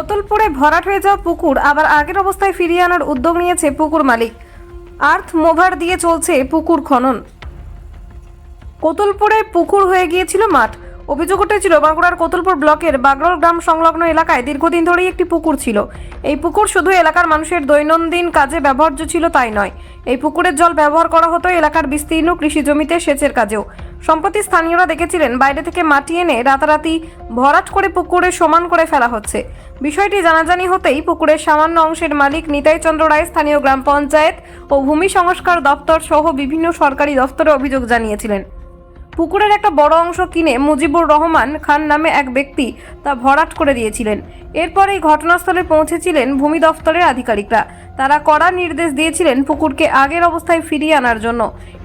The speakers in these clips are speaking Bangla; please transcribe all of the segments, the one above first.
কোতলপুরে ভরাট হয়ে যাওয়া পুকুর আবার আগের অবস্থায় ফিরিয়ে আনার উদ্যোগ নিয়েছে পুকুর মালিক। আর্থ মোভার দিয়ে চলছে পুকুর খনন। কোতলপুরে পুকুর হয়ে গিয়েছিল মাঠ। অভিযোগ উঠেছিল বাঁকুড়ার কোতলপুর ব্লকের বাগরল গ্রাম সংলগ্ন এলাকায় দীর্ঘদিন ধরেই একটি পুকুর ছিল। এই পুকুর শুধু এলাকার মানুষের দৈনন্দিন কাজে ব্যবহার্য ছিল তাই নয়। এই পুকুরের জল ব্যবহার করা হতো এলাকার বিস্তীর্ণ কৃষি জমিতে সেচের কাজেও। সম্প্রতি স্থানীয়রা দেখেছিলেন, বাইরে থেকে মাটি এনে রাতারাতি ভরাট করে পুকুরে সমান করে ফেলা হচ্ছে। বিষয়টি জানাজানি হতেই পুকুরের সামান্য অংশের মালিক নিতাই চন্দ্র রায় স্থানীয় গ্রাম পঞ্চায়েত ও ভূমি সংস্কার দপ্তর সহ বিভিন্ন সরকারি দপ্তরে অভিযোগ জানিয়েছিলেন। পুকুরের একটা বড় অংশ কিনে মুজিবুর রহমান খান নামে এক ব্যক্তি তা ভরাট করে দিয়েছিলেন। এরপরেই ঘটনাস্থলে পৌঁছেছিলেন ভূমি দফতরের আধিকারিকরা। তারা কড়া নির্দেশ দিয়েছিলেন পুকুরকে আগের অবস্থায় ফিরিয়ে আনার জন্য।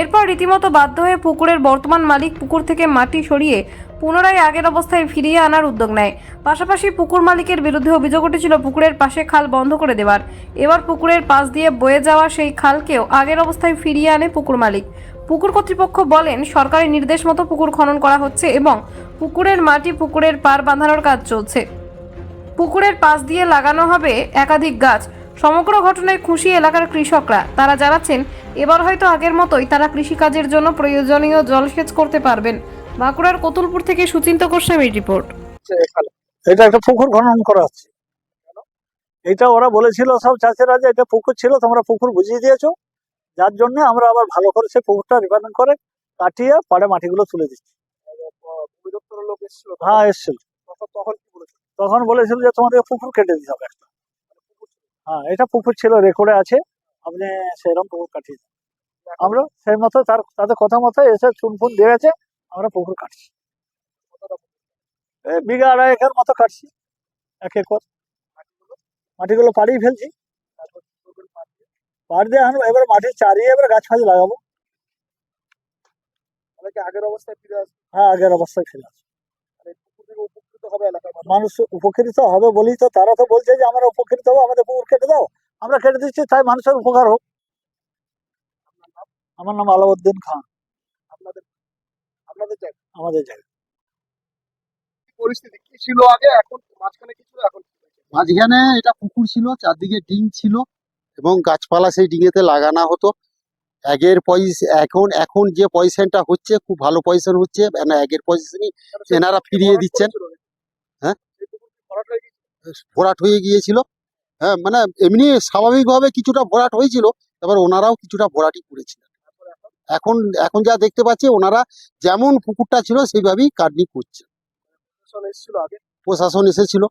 এরপর রীতিমতো বাধ্য হয়ে পুকুরের বর্তমান মালিক পুকুর থেকে মাটি সরিয়ে পুনরায় আগের অবস্থায় ফিরিয়ে আনার উদ্যোগ নেয়। পাশাপাশি পুকুর মালিকের বিরুদ্ধে অভিযোগ উঠেছিল পুকুরের পাশে খাল বন্ধ করে দেওয়ার। এবার পুকুরের পাশ দিয়ে বয়ে যাওয়া সেই খালকেও আগের অবস্থায় ফিরিয়ে আনে পুকুর মালিক। পুকুর কর্তৃপক্ষ বলেন সরকারি নির্দেশ মতো পুকুর খনন করা হচ্ছে এবং পুকুরের মাটি পুকুরের পার বাঁধানোর কাজ চলছে। পুকুরের পাশ দিয়ে লাগানো হবে একাধিক গাছ। সমগ্র ঘটনায় খুশি এলাকার কৃষকরা। তারা জানাচ্ছেন, এবার হয়তো আগের মতোই তারা কৃষিকাজের জন্য প্রয়োজনীয় জলসেচ করতে পারবেন। বাঁকুড়ার কতুলপুর থেকে সুচিন্ত গোস্বামীর রিপোর্ট। এটা একটা পুকুর খনন করা হচ্ছে। এটা ওরা বলেছিল, সব চাষিরা যে এটা পুকুর ছিল, তোমরা পুকুর বুঝিয়ে দিয়েছ। যার জন্য আমরা আবার ভালো করে সেই পুকুরটা রিপেয়ারিং করে কাটিয়ে পাড়ে মাটিগুলো তুলে দিচ্ছি। হ্যাঁ এসছিল। তখন বলেছিল? তখন বলেছিল যে তোমাদের পুকুর কেটে দিতে হবে একটা। হ্যাঁ এটা পুকুর ছিল রেকর্ডে আছে। আপনি সেরকম পুকুর কাটিয়ে দিন। আমরা সেই মতো তার তাদের কথা মতো এসে চুন ফুন দিয়ে গেছে আমরা পুকুর কাটছি। বিঘা আড়াই একর মতো কাটছি এক একর। মাটিগুলো পাড়িয়ে ফেলছি। পাড় দিয়ে আনব এবার মাটি চারিয়ে এবার গাছ ফাছ লাগাবো। অনেকে আগের অবস্থায় ফিরে আসবে? হ্যাঁ আগের অবস্থায় ফেলে আসব। উপকৃত হবে এলাকার মানুষ। উপকৃত হবে বলেই তো তারা তো বলছে যে আমরা উপকৃত হব আমাদের পুকুর কেটে দাও। আমরা কেটে দিচ্ছি তাই মানুষের উপকার হোক। আমার নাম আলাউদ্দিন খান। আপনাদের আপনাদের জায়গা? আমাদের জায়গা। কি পরিস্থিতি? কি ছিল আগে? এখন মাঝখানে কি ছিল? এখন মাঝখানে এটা পুকুর ছিল চারদিকে ডিং ছিল। এবং গাছপালা সেই ডিঙেতে লাগানো হতো। আগের পয়সা এখন এখন যে পয়সাটা হচ্ছে খুব ভালো পয়সা হচ্ছে মানে আগের পয়সানি এনারা ফিরিয়ে দিচ্ছেন। হ্যাঁ? ভরাট হয়ে? ভরাট গিয়েছিল। হ্যাঁ মানে এমনি স্বাভাবিকভাবে কিছুটা ভরাট হয়েছিল এবার ওনারাও কিছুটা ভরাটই করেছিলেন। এখন এখন যা দেখতে পাচ্ছি ওনারা যেমন পুকুরটা ছিল সেইভাবেই কাটনি করছে প্রশাসন এসেছিল।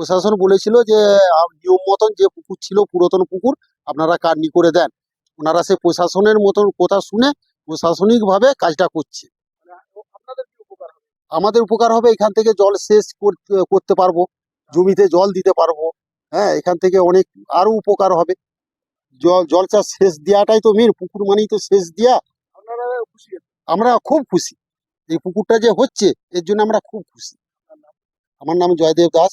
প্রশাসন বলেছিল যে নিয়ম মতন যে পুকুর ছিল, পুরাতন পুকুর, আপনারা কাটনি করে দেন। ওনারা সেই প্রশাসনের মতন কথা শুনে প্রশাসনিকভাবে কাজটা করছে। আমাদের উপকার হবে, এখান থেকে জল সেচ করতে পারব, জমিতে জল দিতে পারব হ্যাঁ এখান থেকে অনেক আরও উপকার হবে। জল জল চাষ সেচ দেওয়াটাই তো মেন পুকুর মানেই তো সেচ দেওয়া? আমরা খুব খুশি। এই পুকুরটা যে হচ্ছে, এর জন্য আমরা খুব খুশি। আমার নাম জয়দেব দাস।